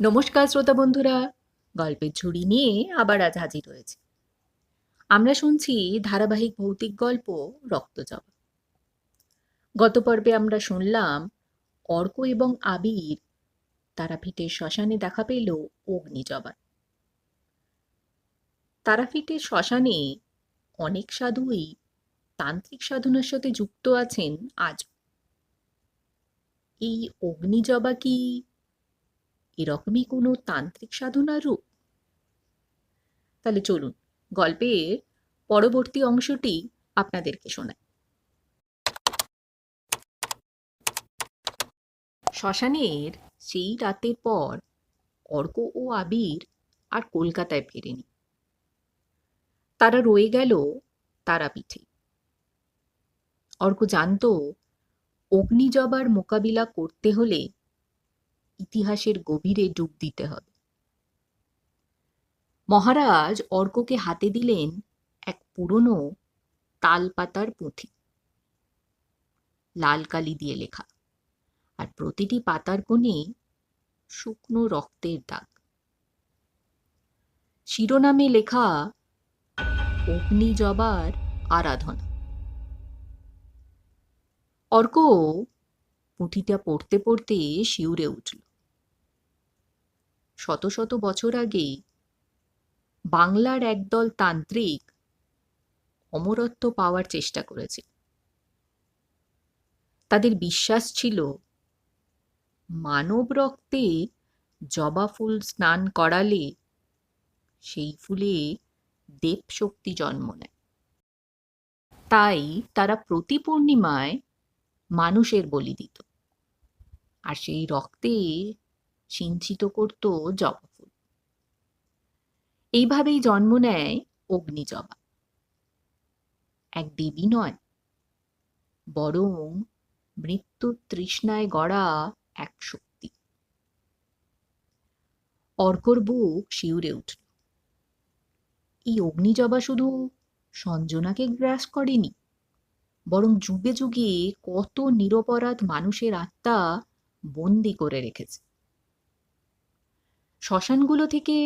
নমস্কার শ্রোতা বন্ধুরা, গল্পের ঝুড়ি নিয়ে আবার আজ হাজির হয়েছে। আমরা শুনছি ধারাবাহিক ভৌতিক গল্প রক্তজবা গত পর্বে আমরা শুনলাম অর্ক এবং আবির তারাপীঠের শ্মশানে দেখা পেল অগ্নিজবা। তারাপীঠের শ্মশানে অনেক সাধুই তান্ত্রিক সাধনার সাথে যুক্ত আছেন আজ এই অগ্নিজবা কি এরকমই কোনো তান্ত্রিক সাধনার রূপ? তাহলে চলুন, গল্পের পরবর্তী অংশটি আপনাদেরকে শোনায় শ্মশানের সেই রাতের পর অর্ক ও আবির আর কলকাতায় ফেরেনি। তারা রয়ে গেল তারাপীঠে। অর্ক জানতো, অগ্নিজবার মোকাবিলা করতে হলে ইতিহাসের গভীরে ডুব দিতে হবে। মহারাজ অর্ককে হাতে দিলেন এক পুরনো তালপাতার পুঁথি। লাল কালি দিয়ে লেখা। আর প্রতিটি পাতার কোণে শুকনো রক্তের দাগ। শিরোনামে লেখা অগ্নিজবার আরাধনা। অর্ক পুঁথিটা পড়তে পড়তে শিউরে উঠল। শত শত বছর আগেই বাংলার একদল তান্ত্রিক অমরত্ব পাওয়ার চেষ্টা করেছে। তাদের বিশ্বাস ছিল মানব রক্তে জবা ফুল স্নান করালে সেই ফুলে দেব শক্তি জন্ম নেয়। তাই তারা প্রতি পূর্ণিমায় মানুষের বলি দিত। আর সেই রক্তে সিঞ্চিত করত জবা ফুল এইভাবেই জন্ম নেয় অগ্নিজবা। এক দেবী নয়, বরং মৃত্যুর তৃষ্ণায় গড়া এক শক্তি। অর্কর বুক শিউরে উঠল। এই অগ্নিজবা শুধু সঞ্জনাকে গ্রাস করেনি, বরং যুগে যুগে কত নিরপরাধ মানুষের আত্মা বন্দি করে রেখেছে। শ্মশানগুলো থেকে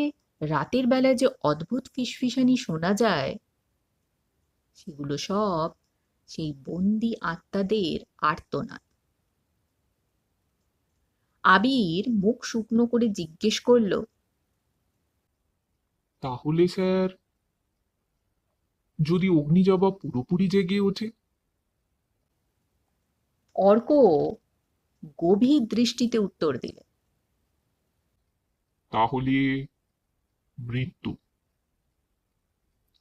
রাতের বেলায় যে অদ্ভুত ফিসফিসানি শোনা যায় সেগুলো সব সেই বন্দি আত্মাদের আর্তনাদ। আবির মুখ শুকনো করে জিজ্ঞেস করল তাহলে স্যার যদি অগ্নিজবা পুরোপুরি জেগে ওঠে? অর্ক গভীর দৃষ্টিতে উত্তর দিল তাহলে মৃত্যু।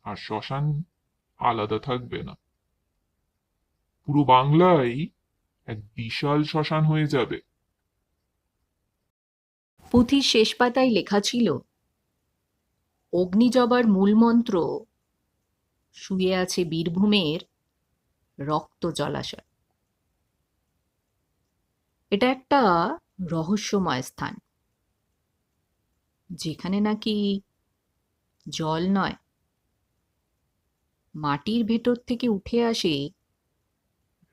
আর শ্মশান আলাদা থাকবে না। পুরো বাংলায় এক বিশাল শ্মশান হয়ে যাবে। পুঁথির শেষ পাতায় লেখা ছিল, অগ্নিজবার মূলমন্ত্র, শুয়ে আছে বীরভূমের রক্ত জলাশয়। এটা একটা রহস্যময় স্থান। যেখানে নাকি জল নয়, মাটির ভেতর থেকে উঠে আসে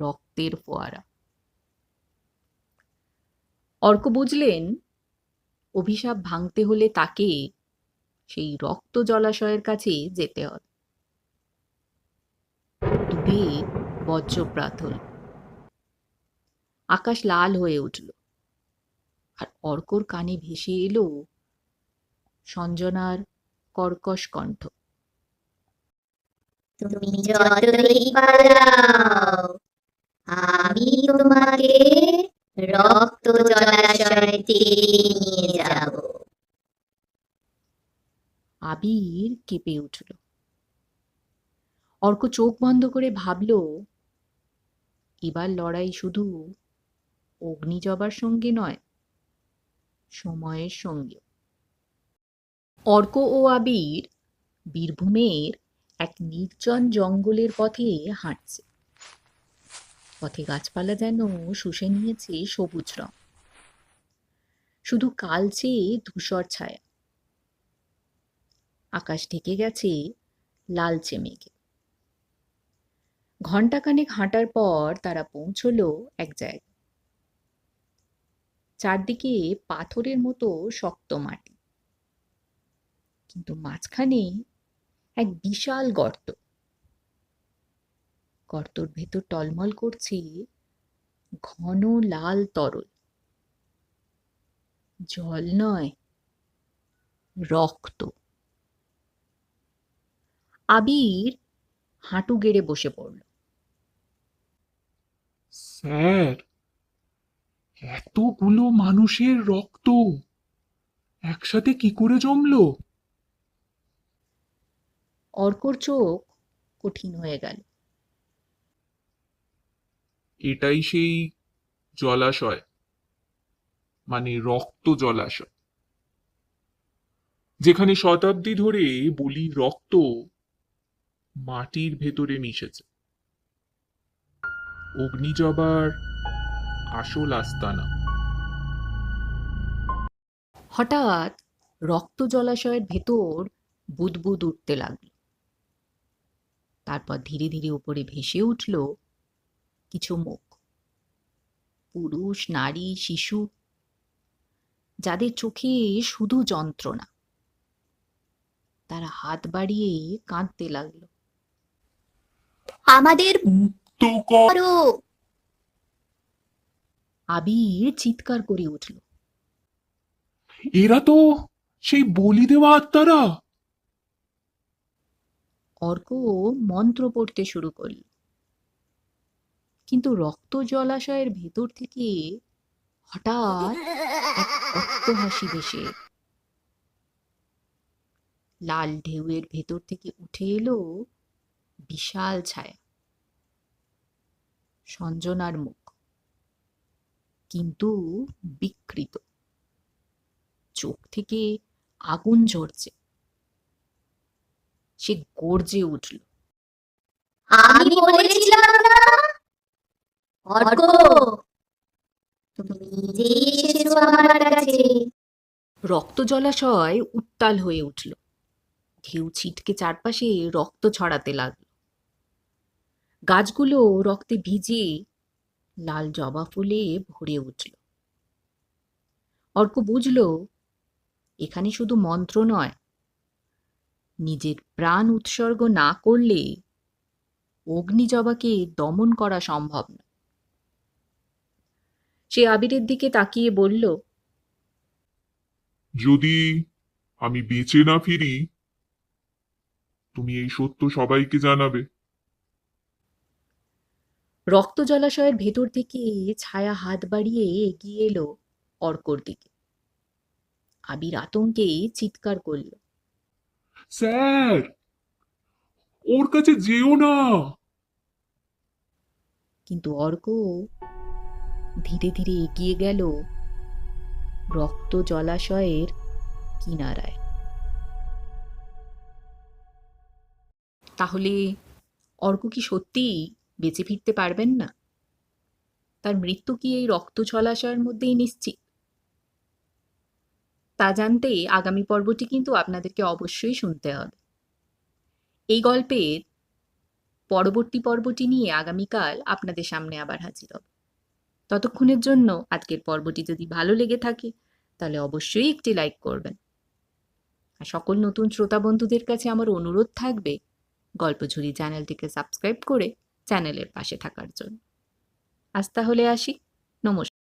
রক্তের ফোয়ারা। অর্ক বুঝলেন, অভিশাপ ভাঙতে হলে তাকে সেই রক্ত জলাশয়ের কাছে যেতে হবে। দূরে বজ্রপ্রাত হল আকাশ লাল হয়ে উঠল। আর অর্কর কানে ভেসে এলো সঞ্জনার কর্কশ কণ্ঠ। তুমি যতই পালাও আমি তোমাকে রক্ত নিয়ে যাব। আবির কেঁপে উঠল। অর্ক চোখ বন্ধ করে ভাবল এবার লড়াই শুধু অগ্নিজবার সঙ্গে নয় সময়ের সঙ্গে অর্ক ও আবির বীরভূমের এক নির্জন জঙ্গলের পথে হাঁটছে। পথে গাছপালা যেন শুষে নিয়েছে সবুজ রং। শুধু কালচে ধূসর ছায়া। আকাশ ঢেকে গেছে লালচে মেঘে। ঘণ্টাখানেক হাঁটার পর তারা পৌঁছলো এক জায়গায়। চারদিকে পাথরের মতো শক্ত মাটি। কিন্তু মাঝখানে এক বিশাল গর্ত। গর্তর ভেতর টলমল করছে ঘন লাল তরল। জল নয়, রক্ত। আবির হাঁটু গেড়ে বসে পড়ল। স্যার, এতগুলো মানুষের রক্ত। একসাথে কি করে জমলো? অর্কর চোখ কঠিন হয়ে গেল। এটাই সেই জলাশয় মানে রক্ত জলাশয় যেখানে শতাব্দী ধরে বলি রক্ত মাটির ভেতরে মিশেছে। অগ্নিজবার আসল আস্তানা। হঠাৎ রক্ত জলাশয়ের ভেতর বুদবুদ উঠতে লাগল। তারপর ধীরে ধীরে উপরে ভেসে উঠল কিছু মুখ। পুরুষ নারী শিশু যাদের চোখে শুধু যন্ত্রণা। তারা হাত বাড়িয়ে কাঁদতে লাগল। আমাদের আবির চিৎকার করে উঠল। এরা তো সেই বলি দেওয়া আত্মারা। অর্ক মন্ত্র পড়তে শুরু করল। কিন্তু রক্ত জলাশয়ের ভেতর থেকে হঠাৎ অট্টহাসি ভেসে লাল ঢেউয়ের ভেতর থেকে উঠে এলো বিশাল ছায়া। সঞ্জনার মুখ কিন্তু বিকৃত। চোখ থেকে আগুন ঝরছে। সে গর্জে উঠল। আমি বলেছিলাম না? অর্ক তুমি এসেছ আমার কাছে। রক্ত জলাশয় উত্তাল হয়ে উঠল। ঢেউ ছিটকে চারপাশে রক্ত ছড়াতে লাগল। গাছগুলো রক্তে ভিজে লাল জবা ফুলে ভরে উঠল। অর্ক বুঝল এখানে শুধু মন্ত্র নয় নিজের প্রাণ উৎসর্গ না করলে অগ্নিজবাকে দমন করা সম্ভব না। সে আবিরের দিকে তাকিয়ে বলল যদি আমি বেঁচে না ফিরি তুমি এই সত্য সবাইকে জানাবে। রক্ত জলাশয়ের ভেতর থেকে ছায়া হাত বাড়িয়ে এগিয়ে এলো অর্কর দিকে। আবির আতঙ্কে চিৎকার করল। স্যার, ওর কাছে যেও না। কিন্তু অর্ক ধীরে ধীরে এগিয়ে গেল রক্ত জলাশয়ের কিনারায়। তাহলে অর্ক কি সত্যি বেঁচে ফিরতে পারবেন না? তার মৃত্যু কি এই রক্ত জলাশয়ের মধ্যেই নিশ্চিত? তা জানতে আগামী পর্বটি কিন্তু আপনাদেরকে অবশ্যই শুনতে হবে। এই গল্পের পরবর্তী পর্বটি নিয়ে আগামীকাল আপনাদের সামনে আবার হাজির হব। ততক্ষণের জন্য আজকের পর্বটি যদি ভালো লেগে থাকে, তাহলে অবশ্যই একটি লাইক করবেন। আর সকল নতুন শ্রোতা বন্ধুদের কাছে আমার অনুরোধ থাকবে, গল্পঝুরি চ্যানেলটিকে সাবস্ক্রাইব করে চ্যানেলের পাশে থাকার জন্য। আজ তাহলে আসি। নমস্কার।